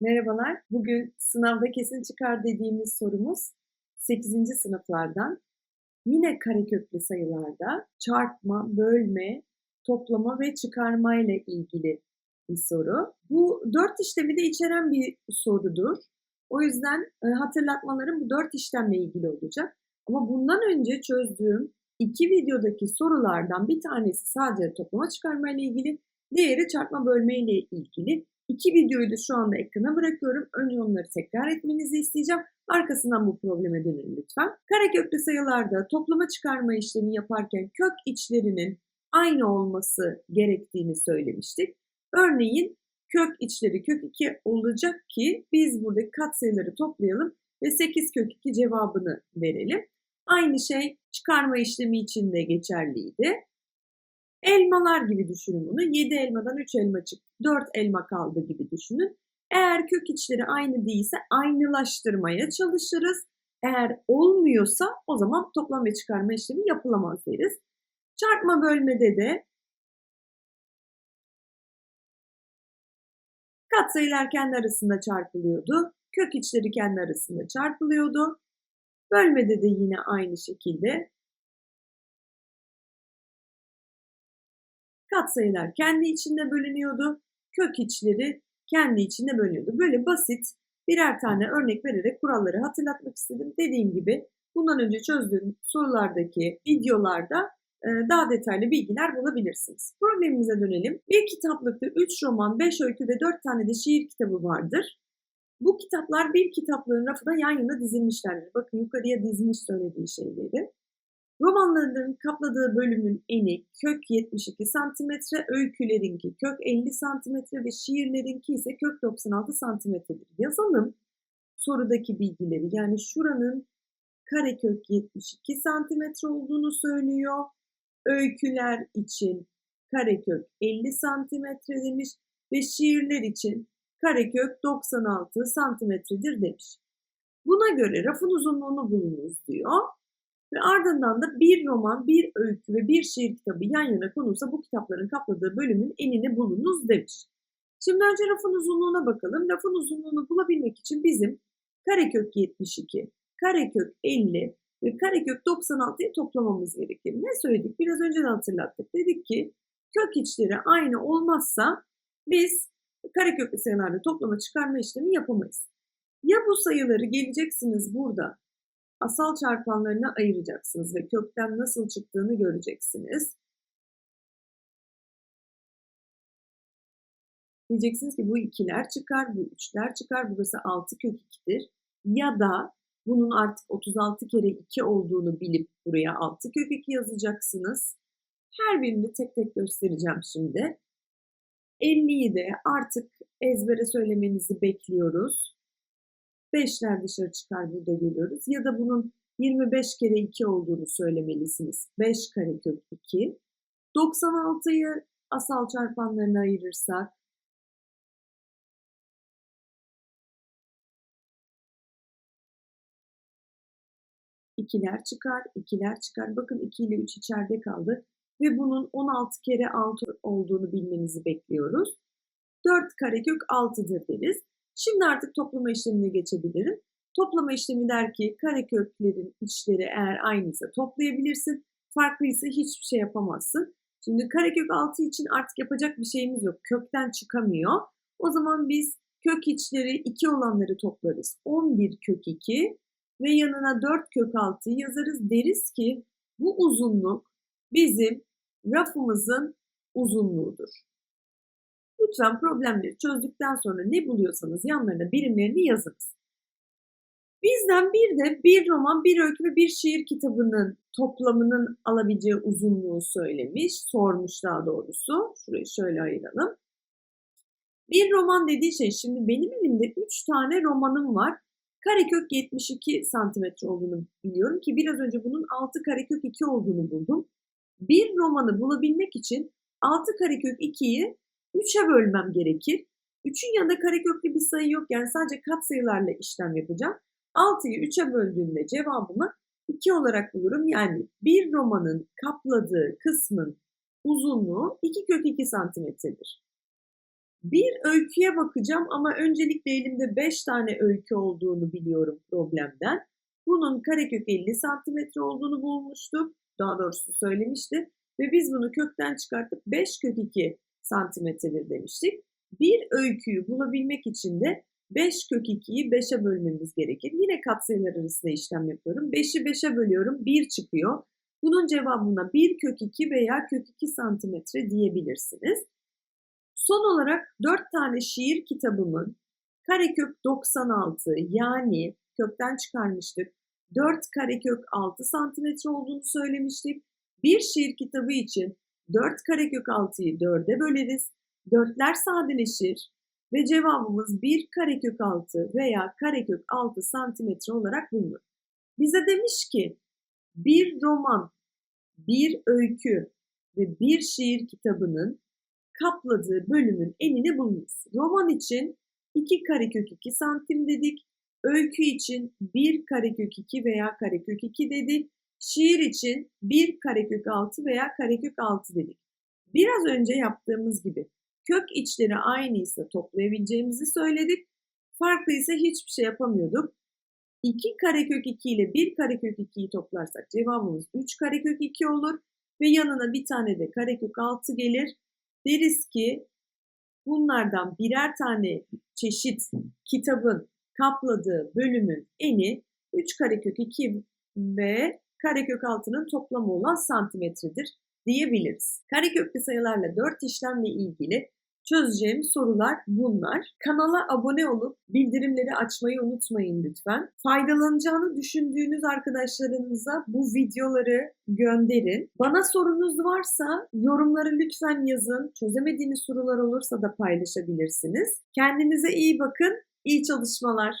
Merhabalar. Bugün sınavda kesin çıkar dediğimiz sorumuz 8. sınıflardan. Yine kareköklü sayılarda çarpma, bölme, toplama ve çıkarma ile ilgili bir soru. Bu dört işlemi de içeren bir sorudur. O yüzden e, hatırlatmalarım bu dört işlemle ilgili olacak. Ama bundan önce çözdüğüm iki videodaki sorulardan bir tanesi sadece toplama çıkarma ile ilgili, diğeri çarpma bölme ile ilgili. İki videoyu da şu anda ekrana bırakıyorum. Önce onları tekrar etmenizi isteyeceğim. Arkasından bu probleme dönün lütfen. Kareköklü sayılarda toplama çıkarma işlemi yaparken kök içlerinin aynı olması gerektiğini söylemiştik. Örneğin kök içleri kök 2 olacak ki biz buradaki katsayıları toplayalım ve 8 kök 2 cevabını verelim. Aynı şey çıkarma işlemi için de geçerliydi. Elmalar gibi düşünün bunu. 7 elmadan 3 elma çıktı, 4 elma kaldı gibi düşünün. Eğer kök içleri aynı değilse aynılaştırmaya çalışırız. Eğer olmuyorsa o zaman toplam ve çıkarma işlemi yapılamaz deriz. Çarpma bölmede de katsayılar kendi arasında çarpılıyordu. Kök içleri kendi arasında çarpılıyordu. Bölmede de yine aynı şekilde katsayılar kendi içinde bölünüyordu. Kök içleri kendi içinde bölünüyordu. Böyle basit birer tane örnek vererek kuralları hatırlatmak istedim. Dediğim gibi bundan önce çözdüğüm sorulardaki videolarda e, daha detaylı bilgiler bulabilirsiniz. Problemimize dönelim. Bir kitaplıkta 3 roman, 5 öykü ve 4 tane de şiir kitabı vardır. Bu kitaplar bir kitaplığın rafına yan yana dizilmişlerdir. Bakın yukarıya dizmiş söylediği şeyleri. Romanların kapladığı bölümün eni kök 72 cm, öykülerinki kök 50 cm ve şiirlerinki ise kök 96 cm'dir. Yazalım sorudaki bilgileri. Yani şuranın karekök 72 cm olduğunu söylüyor. Öyküler için karekök 50 cm demiş ve şiirler için karekök 96 santimetredir demiş. Buna göre rafın uzunluğunu bulunuz diyor. Ve ardından da bir roman, bir öykü ve bir şiir kitabı yan yana konulsa bu kitapların kapladığı bölümün enini bulunuz demiş. Şimdi önce rafın uzunluğuna bakalım. Rafın uzunluğunu bulabilmek için bizim karekök 72, karekök 50 ve karekök 96'yı toplamamız gerekir. Ne söyledik? Biraz önce de hatırlattık. Dedik ki kök içleri aynı olmazsa biz kareköklü sayılarda toplama çıkarma işlemi yapamayız. Ya bu sayıları geleceksiniz burada asal çarpanlarına ayıracaksınız ve kökten nasıl çıktığını göreceksiniz. Diyeceksiniz ki bu ikiler çıkar, bu üçler çıkar, burası 6 kök 2'dir. Ya da bunun artık 36 kere 2 olduğunu bilip buraya 6 kök 2 yazacaksınız. Her birini tek tek göstereceğim şimdi. 50'yi de artık ezbere söylemenizi bekliyoruz. 5'ler dışarı çıkar burada görüyoruz. Ya da bunun 25 kere 2 olduğunu söylemelisiniz. 5 karekök 2. 96'yı asal çarpanlarına ayırırsak ikiler çıkar, ikiler çıkar. Bakın 2 ile 3 içeride kaldı. Ve bunun 16 kere 6 olduğunu bilmenizi bekliyoruz. 4 karekök 6'dır deriz. Şimdi artık toplama işlemine geçebilirim. Toplama işlemi der ki kareköklerin içleri eğer aynıysa toplayabilirsin. Farklıysa hiçbir şey yapamazsın. Şimdi karekök 6 için artık yapacak bir şeyimiz yok. Kökten çıkamıyor. O zaman biz kök içleri 2 olanları toplarız. 11 kök 2 ve yanına 4 kök 6 yazarız. Deriz ki bu uzunluk bizim rafımızın uzunluğudur. Lütfen problemleri çözdükten sonra ne buluyorsanız yanlarına birimlerini yazınız. Bizden bir de bir roman, bir öykü ve bir şiir kitabının toplamının alabileceği uzunluğu söylemiş, sormuş daha doğrusu. Şurayı şöyle ayıralım. Bir roman dediği şey, şimdi benim elimde 3 tane romanım var. Karekök 72 santimetre olduğunu biliyorum ki biraz önce bunun 6 karekök 2 olduğunu buldum. Bir romanı bulabilmek için 6 karekök 2'yi 3'e bölmem gerekir. 3'ün yanında kareköklü bir sayı yok yani sadece katsayılarla işlem yapacağım. 6'yı 3'e böldüğümde cevabımı 2 olarak bulurum. Yani bir romanın kapladığı kısmın uzunluğu 2 kök 2 santimetredir. Bir öyküye bakacağım ama öncelikle elimde 5 tane öykü olduğunu biliyorum problemden. Bunun karekök 50 santimetre olduğunu bulmuştuk. Daha doğrusu söylemişti. Ve biz bunu kökten çıkartıp 5 kök 2 santimetredir demiştik. Bir öyküyü bulabilmek için de 5 kök 2'yi 5'e bölmemiz gerekir. Yine katsayılar arasında işlem yapıyorum. 5'i 5'e bölüyorum 1 çıkıyor. Bunun cevabına 1 kök 2 veya kök 2 santimetre diyebilirsiniz. Son olarak 4 tane şiir kitabımın karekök 96 yani kökten çıkarmıştık. 4 karekök 6 santimetre olduğunu söylemiştik. Bir şiir kitabı için 4 karekök 6'yı 4'e böleriz. Dörtler sadeleşir ve cevabımız 1 karekök 6 veya karekök 6 santimetre olarak bulunur. Bize demiş ki bir roman, bir öykü ve bir şiir kitabının kapladığı bölümün enini bulunuz. Roman için 2 karekök 2 santim dedik. Öykü için 1 karekök 2 veya karekök 2 dedik. Şiir için 1 karekök 6 veya karekök 6 dedik. Biraz önce yaptığımız gibi kök içleri aynıysa toplayabileceğimizi söyledik. Farklıysa hiçbir şey yapamıyorduk. 2 karekök 2 ile 1 karekök 2'yi toplarsak cevabımız 3 karekök 2 olur ve yanına bir tane de karekök 6 gelir. Deriz ki bunlardan birer tane çeşit kitabın kapladığı bölümün eni 3 karekök 2 ve karekök 6'nın toplamı olan santimetredir diyebiliriz. Kareköklü sayılarla 4 işlemle ilgili çözeceğim sorular bunlar. Kanala abone olup bildirimleri açmayı unutmayın lütfen. Faydalanacağını düşündüğünüz arkadaşlarınıza bu videoları gönderin. Bana sorunuz varsa yorumları lütfen yazın. Çözemediğiniz sorular olursa da paylaşabilirsiniz. Kendinize iyi bakın. İyi çalışmalar.